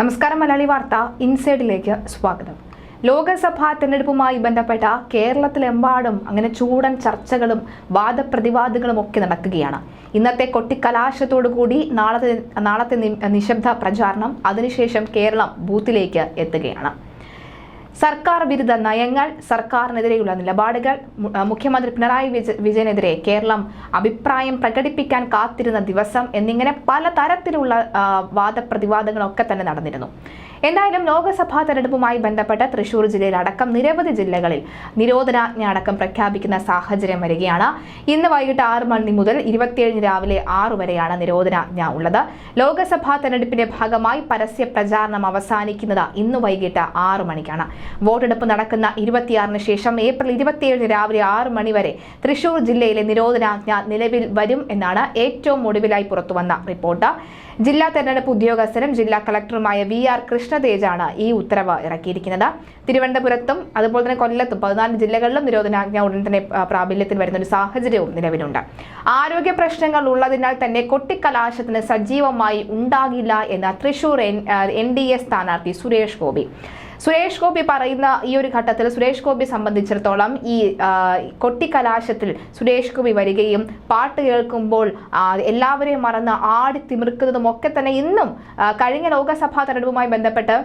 നമസ്കാരം മലയാളി വാർത്ത ഇൻസൈഡിലേക്ക് സ്വാഗതം. ലോകസഭാ തെരഞ്ഞെടുപ്പുമായി ബന്ധപ്പെട്ട കേരളത്തിലെമ്പാടും അങ്ങനെ ചൂടൻ ചർച്ചകളും വാദപ്രതിവാദങ്ങളും ഒക്കെ നടക്കുകയാണ്. ഇന്നത്തെ കൊട്ടിക്കലാശത്തോടു കൂടി നാളത്തെ നാളത്തെ നിശബ്ദ പ്രചാരണം അതിനുശേഷം കേരളം ബൂത്തിലേക്ക് എത്തുകയാണ്. സർക്കാർ വിരുദ്ധ നയങ്ങൾ സർക്കാരിനെതിരെയുള്ള നിലപാടുകൾ മുഖ്യമന്ത്രി പിണറായി വിജ- വിജയനെതിരെ കേരളം അഭിപ്രായം പ്രകടിപ്പിക്കാൻ കാത്തിരുന്ന ദിവസം എന്നിങ്ങനെ പല തരത്തിലുള്ള വാദപ്രതിവാദങ്ങളൊക്കെ തന്നെ നടന്നിരുന്നു. എന്തായാലും ലോക്സഭാ തെരഞ്ഞെടുപ്പുമായി ബന്ധപ്പെട്ട് തൃശൂർ ജില്ലയിൽ അടക്കം നിരവധി ജില്ലകളിൽ നിരോധനാജ്ഞ അടക്കം പ്രഖ്യാപിക്കുന്ന സാഹചര്യം വരികയാണ്. ഇന്ന് വൈകിട്ട് ആറ് മണി മുതൽ ഇരുപത്തിയേഴിന് രാവിലെ ആറു വരെയാണ് നിരോധനാജ്ഞ ഉള്ളത്. ലോക്സഭാ തെരഞ്ഞെടുപ്പിന്റെ ഭാഗമായി പരസ്യ പ്രചാരണം അവസാനിക്കുന്നത് ഇന്ന് വൈകിട്ട് ആറു മണിക്കാണ്. വോട്ടെടുപ്പ് നടക്കുന്ന ഇരുപത്തിയാറിന് ശേഷം ഏപ്രിൽ ഇരുപത്തിയേഴിന് രാവിലെ ആറ് മണിവരെ തൃശൂർ ജില്ലയിലെ നിരോധനാജ്ഞ നിലവിൽ വരും എന്നാണ് ഏറ്റവും ഒടുവിലായി പുറത്തുവന്ന റിപ്പോർട്ട്. ജില്ലാ തെരഞ്ഞെടുപ്പ് ഉദ്യോഗസ്ഥരും ജില്ലാ കളക്ടറുമായ വി ആർ കൃഷ്ണതേജാണ് ഈ ഉത്തരവ് ഇറക്കിയിരിക്കുന്നത്. തിരുവനന്തപുരത്തും അതുപോലെ തന്നെ കൊല്ലത്തും പതിനാല് ജില്ലകളിലും നിരോധനാജ്ഞ ഉടൻ തന്നെ പ്രാബല്യത്തിൽ വരുന്ന ഒരു സാഹചര്യവും നിലവിലുണ്ട്. ആരോഗ്യ പ്രശ്നങ്ങൾ ഉള്ളതിനാൽ തന്നെ കൊട്ടിക്കലാശത്തിന് സജീവമായി ഉണ്ടാകില്ല എന്ന തൃശൂർ എൻ ഡി എ സ്ഥാനാർത്ഥി സുരേഷ് ഗോപി. സുരേഷ് ഗോപി പറയുന്ന ഈ ഒരു ഘട്ടത്തിൽ സുരേഷ് ഗോപി സംബന്ധിച്ചിടത്തോളം ഈ കൊട്ടിക്കലാശത്തിൽ സുരേഷ് ഗോപി വരികയും പാട്ട് കേൾക്കുമ്പോൾ എല്ലാവരെയും മറന്ന് ആടി തിമിർക്കുന്നതും ഒക്കെ തന്നെ ഇന്നും കഴിഞ്ഞ ലോകസഭാ തെരഞ്ഞെടുപ്പുമായി ബന്ധപ്പെട്ട്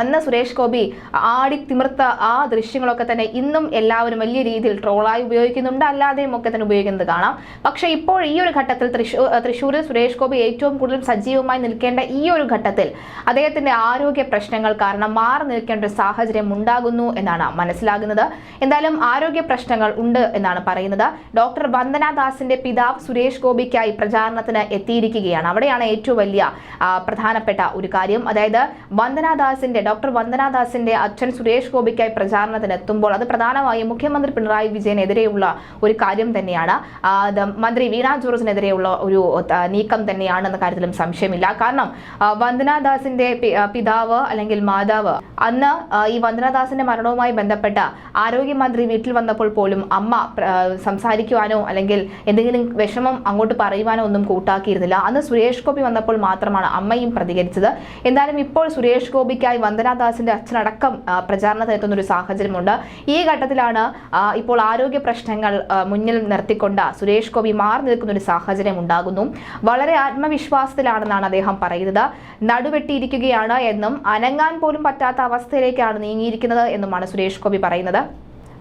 അന്ന് സുരേഷ് ഗോപി ആടി തിമിർത്ത ആ ദൃശ്യങ്ങളൊക്കെ തന്നെ ഇന്നും എല്ലാവരും വലിയ രീതിയിൽ ട്രോളായി ഉപയോഗിക്കുന്നുണ്ട്. അല്ലാതെയും ഒക്കെ തന്നെ ഉപയോഗിക്കുന്നത് കാണാം. പക്ഷേ ഇപ്പോൾ ഈ ഒരു ഘട്ടത്തിൽ തൃശ്ശൂർ തൃശ്ശൂരിൽ സുരേഷ് ഗോപി ഏറ്റവും കൂടുതൽ സജീവമായി നിൽക്കേണ്ട ഈ ഒരു ഘട്ടത്തിൽ അദ്ദേഹത്തിന്റെ ആരോഗ്യ പ്രശ്നങ്ങൾ കാരണം മാറി നിൽക്കേണ്ട ഒരു സാഹചര്യം ഉണ്ടാകുന്നു എന്നാണ് മനസ്സിലാകുന്നത്. എന്തായാലും ആരോഗ്യ പ്രശ്നങ്ങൾ ഉണ്ട് എന്നാണ് പറയുന്നത്. ഡോക്ടർ വന്ദന ദാസിന്റെ പിതാവ് സുരേഷ് ഗോപിക്കായി പ്രചാരണത്തിന് എത്തിയിരിക്കുകയാണ്. അവിടെയാണ് ഏറ്റവും വലിയ പ്രധാനപ്പെട്ട ഒരു കാര്യം. അതായത് വന്ദന ദാസിന്റെ ഡോക്ടർ വന്ദനാദാസിന്റെ അച്ഛൻ സുരേഷ് ഗോപിക്കായി പ്രചാരണത്തിന് എത്തുമ്പോൾ അത് പ്രധാനമായും മുഖ്യമന്ത്രി പിണറായി വിജയനെതിരെയുള്ള ഒരു കാര്യം തന്നെയാണ്. മന്ത്രി വീണ ജോർജിനെതിരെയുള്ള ഒരു നീക്കം തന്നെയാണെന്ന കാര്യത്തിലും സംശയമില്ല. കാരണം വന്ദനാദാസിന്റെ പിതാവ് അല്ലെങ്കിൽ മാതാവ് അന്ന് ഈ വന്ദനാദാസിന്റെ മരണവുമായി ബന്ധപ്പെട്ട ആരോഗ്യമന്ത്രി വീട്ടിൽ വന്നപ്പോൾ പോലും അമ്മ സംസാരിക്കുവാനോ അല്ലെങ്കിൽ എന്തെങ്കിലും വിഷമം അങ്ങോട്ട് പറയുവാനോ ഒന്നും കൂട്ടാക്കിയിരുന്നില്ല. അന്ന് സുരേഷ് ഗോപി വന്നപ്പോൾ മാത്രമാണ് അമ്മയും പ്രതികരിച്ചത്. എന്തായാലും ഇപ്പോൾ സുരേഷ് ഗോപിക്കായി വന്ദനാദാസിന്റെ അച്ഛനടക്കം പ്രചാരണത്തിനെത്തുന്ന ഒരു സാഹചര്യമുണ്ട്. ഈ ഘട്ടത്തിലാണ് ഇപ്പോൾ ആരോഗ്യ പ്രശ്നങ്ങൾ മുന്നിൽ നിർത്തിക്കൊണ്ട് സുരേഷ് ഗോപി മാറി നിൽക്കുന്ന ഒരു സാഹചര്യം ഉണ്ടാകുന്നു. വളരെ ആത്മവിശ്വാസത്തിലാണെന്നാണ് അദ്ദേഹം പറയുന്നത്. നടുവെട്ടിയിരിക്കുകയാണ് എന്നും അനങ്ങാൻ പോലും പറ്റാത്ത അവസ്ഥയിലേക്കാണ് നീങ്ങിയിരിക്കുന്നത് എന്നുമാണ് സുരേഷ് ഗോപി പറയുന്നത്.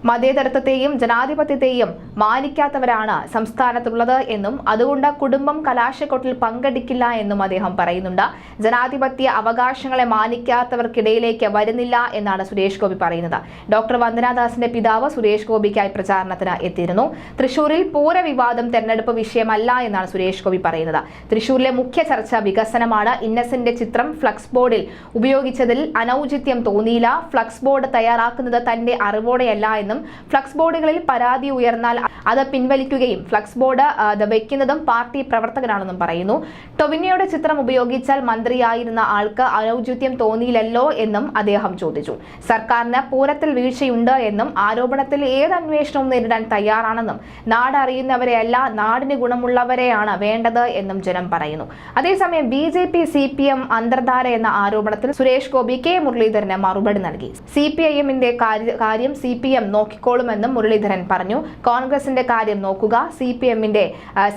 മതേതരത്വത്തെയും ജനാധിപത്യത്തെയും മാനിക്കാത്തവരാണ് സംസ്ഥാനത്തുള്ളത് എന്നും അതുകൊണ്ട് കുടുംബം കലാശക്കൊട്ടിൽ പങ്കെടുക്കില്ല എന്നും അദ്ദേഹം പറയുന്നുണ്ട്. ജനാധിപത്യ അവകാശങ്ങളെ മാനിക്കാത്തവർക്കിടയിലേക്ക് വരുന്നില്ല എന്നാണ് സുരേഷ് ഗോപി പറയുന്നത്. ഡോക്ടർ വന്ദനാദാസിന്റെ പിതാവ് സുരേഷ് ഗോപിക്കായി പ്രചാരണത്തിന് എത്തിയിരുന്നു. തൃശൂരിൽ പൂര വിവാദം തെരഞ്ഞെടുപ്പ് വിഷയമല്ല എന്നാണ് സുരേഷ് ഗോപി പറയുന്നത്. തൃശൂരിലെ മുഖ്യ ചർച്ച വികസനമാണ് ഇന്നസെന്റ് ചിത്രം ഫ്ലക്സ് ബോർഡിൽ ഉപയോഗിച്ചതിൽ അനൌചിത്യം തോന്നിയില്ല. ഫ്ലക്സ് ബോർഡ് തയ്യാറാക്കുന്നത് തന്റെ അറിവോടെയല്ല എന്നും ഫ്ലക്സ് ബോർഡുകളിൽ പരാതി ഉയർന്നാൽ അത് പിൻവലിക്കുകയും ഫ്ലക്സ് ബോർഡ് അത് വെക്കുന്നതും പാർട്ടി പ്രവർത്തകനാണെന്നും പറയുന്നു. ടൊവിനോയുടെ ചിത്രം ഉപയോഗിച്ചാൽ മന്ത്രിയായിരുന്ന ആൾക്ക് അനൌചിത്യം തോന്നിയില്ലല്ലോ എന്നും അദ്ദേഹം ചോദിച്ചു. സർക്കാരിന് പൂരത്തിൽ വീഴ്ചയുണ്ട് എന്നും ആരോപണത്തിൽ ഏത് അന്വേഷണവും നേരിടാൻ തയ്യാറാണെന്നും നാട് അറിയുന്നവരെയല്ല നാടിന് ഗുണമുള്ളവരെയാണ് വേണ്ടത് എന്നും ജനം പറയുന്നു. അതേസമയം B J P C P M അന്തർധാര എന്ന ആരോപണത്തിൽ സുരേഷ് ഗോപി കെ മുരളീധരന് മറുപടി നൽകി. സി പി ഐ എമ്മിന്റെ കാര്യം സി പി എം നോക്കിക്കോളുമെന്നും മുരളീധരൻ പറഞ്ഞു. കോൺഗ്രസിന്റെ കാര്യം നോക്കുക. സി പി എമ്മിന്റെ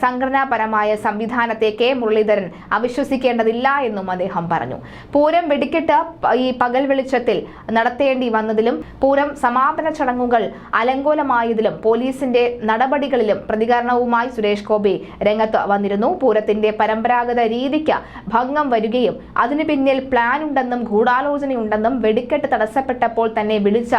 സംഘടനാപരമായ സംവിധാനത്തെ കെ മുരളീധരൻ അവിശ്വസിക്കേണ്ടതില്ല എന്നും അദ്ദേഹം പറഞ്ഞു. പൂരം വെടിക്കെട്ട് ഈ പകൽ വെളിച്ചത്തിൽ നടത്തേണ്ടി വന്നതിലും പൂരം സമാപന ചടങ്ങുകൾ അലങ്കോലമായതിലും പോലീസിന്റെ നടപടികളിലും പ്രതികരണവുമായി സുരേഷ് ഗോപി രംഗത്ത് വന്നിരുന്നു. പൂരത്തിന്റെ പരമ്പരാഗത രീതിക്ക് ഭംഗം വരികയും അതിനു പിന്നിൽ പ്ലാൻ ഉണ്ടെന്നും ഗൂഢാലോചനയുണ്ടെന്നും വെടിക്കെട്ട് തടസ്സപ്പെട്ടപ്പോൾ തന്നെ വിളിച്ച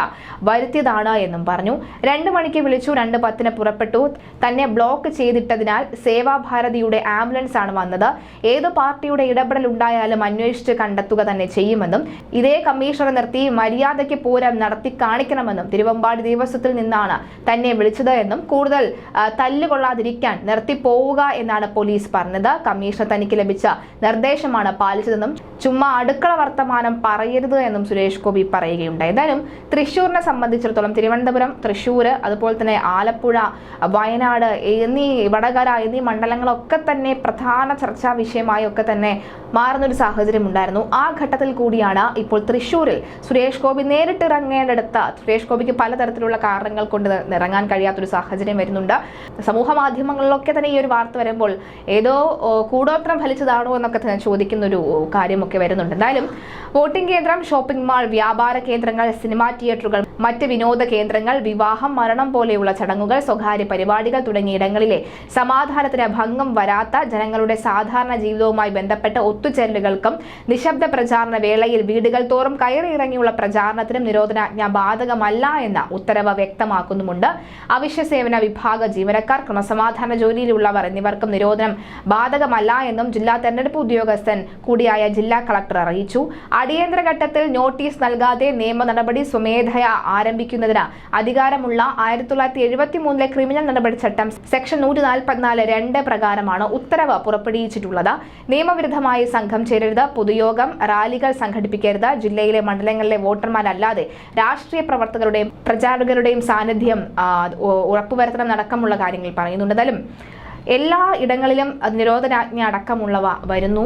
വരുത്തിയതാണ് എന്നും പറഞ്ഞു. രണ്ട് മണിക്ക് വിളിച്ചു രണ്ട് പത്തിന് പുറപ്പെട്ടു. തന്നെ ബ്ലോക്ക് ചെയ്തിട്ടതിനാൽ സേവാഭാരതിയുടെ ആംബുലൻസ് ആണ് വന്നത്. ഏത് പാർട്ടിയുടെ ഇടപെടൽ ഉണ്ടായാലും അന്വേഷിച്ച് കണ്ടെത്തുക തന്നെ ചെയ്യുമെന്നും ഇതേ കമ്മീഷണറെ നിർത്തി മര്യാദയ്ക്ക് പൂരം നടത്തി കാണിക്കണമെന്നും തിരുവമ്പാടി ദേവസ്വത്തിൽ നിന്നാണ് തന്നെ വിളിച്ചത് എന്നും കൂടുതൽ തല്ലുകൊള്ളാതിരിക്കാൻ നിർത്തി പോവുക എന്നാണ് പോലീസ് പറഞ്ഞത്. കമ്മീഷണർ തനിക്ക് ലഭിച്ച നിർദ്ദേശമാണ് പാലിച്ചതെന്നും ചുമ്മാ അടുക്കള വർത്തമാനം പറയരുത് എന്നും സുരേഷ് ഗോപി പറയുകയുണ്ടായി. എന്തായാലും തൃശ്ശൂരിനെ സംബന്ധിച്ചിടത്തോളം തിരുവനന്തപുരം തൃശ്ശൂർ അതുപോലെ തന്നെ ആലപ്പുഴ വയനാട് എന്നീ വടകര എന്നീ മണ്ഡലങ്ങളൊക്കെ തന്നെ പ്രധാന ചർച്ചാ വിഷയമായി ഒക്കെ തന്നെ മാറുന്നൊരു സാഹചര്യം ഉണ്ടായിരുന്നു. ആ ഘട്ടത്തിൽ കൂടിയാണ് ഇപ്പോൾ തൃശ്ശൂരിൽ സുരേഷ് ഗോപി നേരിട്ടിറങ്ങേണ്ടടുത്ത സുരേഷ് ഗോപിക്ക് പലതരത്തിലുള്ള കാരണങ്ങൾ കൊണ്ട് ഇറങ്ങാൻ കഴിയാത്തൊരു സാഹചര്യം വരുന്നുണ്ട്. സമൂഹ മാധ്യമങ്ങളിലൊക്കെ തന്നെ ഈ ഒരു വാർത്ത വരുമ്പോൾ ഏതോ കൂടോത്രം ഫലിച്ചതാണോ എന്നൊക്കെ തന്നെ ചോദിക്കുന്ന ഒരു കാര്യമൊക്കെ വരുന്നുണ്ട്. എന്തായാലും വോട്ടിംഗ് കേന്ദ്രം ഷോപ്പിംഗ് മാൾ വ്യാപാര കേന്ദ്രങ്ങൾ സിനിമാ തിയേറ്ററുകൾ മറ്റ് വിനോദ കേന്ദ്രങ്ങൾ വിവാഹം മരണം പോലെയുള്ള ചടങ്ങുകൾ സ്വകാര്യ പരിപാടികൾ തുടങ്ങിയ ഇടങ്ങളിലെ സമാധാനത്തിന് ഭംഗം വരാത്ത ജനങ്ങളുടെ സാധാരണ ജീവിതവുമായി ബന്ധപ്പെട്ട ഒത്തുചേരലുകൾക്കും നിശബ്ദ പ്രചാരണ വേളയിൽ വീടുകൾ തോറും കയറിയിറങ്ങിയുള്ള പ്രചാരണത്തിനും നിരോധനാജ്ഞ ബാധകമല്ല എന്ന ഉത്തരവ് വ്യക്തമാക്കുന്നുമുണ്ട്. അവശ്യ സേവന വിഭാഗ ജീവനക്കാർ ക്രമസമാധാന ജോലിയിലുള്ളവർ എന്നിവർക്കും നിരോധനം ബാധകമല്ല എന്നും ജില്ലാ തെരഞ്ഞെടുപ്പ് ഉദ്യോഗസ്ഥൻ കൂടിയായ ജില്ലാ കളക്ടർ അറിയിച്ചു. അടിയന്തര ഘട്ടത്തിൽ നോട്ടീസ് നൽകാതെ നിയമ നടപടി സ്വമേധയാ ആരംഭിക്കുന്നതിന് അധികാരമുള്ള ആയിരത്തി തൊള്ളായിരത്തി എഴുപത്തി മൂന്നിലെ ക്രിമിനൽ നടപടി ചട്ടം സെക്ഷൻ നൂറ്റി നാൽപ്പത്തിനാല് രണ്ട് പ്രകാരമാണ് ഉത്തരവ് പുറപ്പെടുവിച്ചിട്ടുള്ളത്. നിയമവിരുദ്ധമായി സംഘം ചേരരുത് പൊതുയോഗം റാലികൾ സംഘടിപ്പിക്കരുത് ജില്ലയിലെ മണ്ഡലങ്ങളിലെ വോട്ടർമാരല്ലാതെ രാഷ്ട്രീയ പ്രവർത്തകരുടെയും പ്രചാരകരുടെയും സാന്നിധ്യം ഉറപ്പുവരുത്തണം അടക്കമുള്ള കാര്യങ്ങൾ പറയുന്നുണ്ട്. എല്ലാ ഇടങ്ങളിലും നിരോധനാജ്ഞ അടക്കമുള്ളവ വരുന്നു.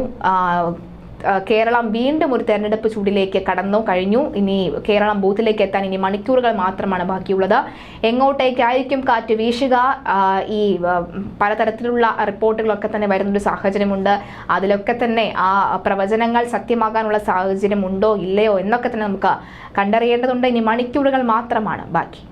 കേരളം വീണ്ടും ഒരു തെരഞ്ഞെടുപ്പ് ചൂടിലേക്ക് കടന്നു കഴിഞ്ഞു. ഇനി കേരളം ബൂത്തിലേക്ക് എത്താൻ ഇനി മണിക്കൂറുകൾ മാത്രമാണ് ബാക്കിയുള്ളത്. എങ്ങോട്ടേക്കായിരിക്കും കാറ്റ് വീശുക? ഈ പലതരത്തിലുള്ള റിപ്പോർട്ടുകളൊക്കെ തന്നെ വരുന്നൊരു സാഹചര്യമുണ്ട്. അതിലൊക്കെ തന്നെ ആ പ്രവചനങ്ങൾ സത്യമാകാനുള്ള സാഹചര്യം ഉണ്ടോ ഇല്ലയോ എന്നൊക്കെ തന്നെ നമുക്ക് കണ്ടറിയേണ്ടതുണ്ട്. ഇനി മണിക്കൂറുകൾ മാത്രമാണ് ബാക്കി.